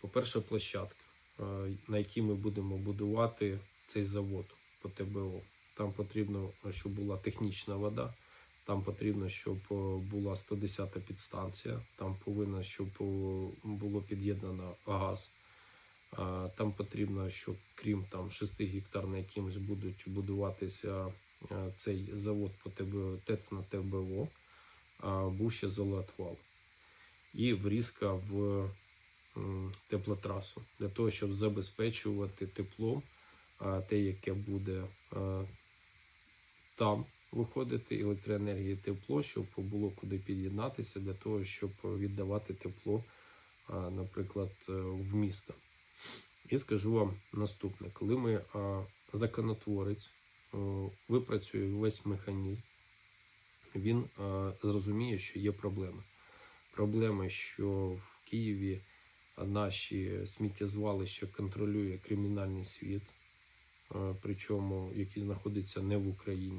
По-перше, площадка, е, на якій ми будемо будувати цей завод по ТБО. Там потрібно, щоб була технічна вода, там потрібно, щоб е, була 110 підстанція, там повинно, щоб е, було під'єднано газ. Там потрібно, щоб крім там 6 гектар, на якимось будуть будуватися цей завод по ТБО, ТЕЦ на ТБО, був ще золотвал. І врізка в теплотрасу для того, щоб забезпечувати теплом а, те, яке буде там виходити електроенергія і тепло, щоб було куди під'єднатися для того, щоб віддавати тепло, наприклад, е, в місто. І скажу вам наступне: коли ми законотворець випрацює весь механізм, він зрозуміє, що є проблеми. Проблеми, що в Києві наші сміттєзвалища контролює кримінальний світ, е, причому який знаходиться не в Україні.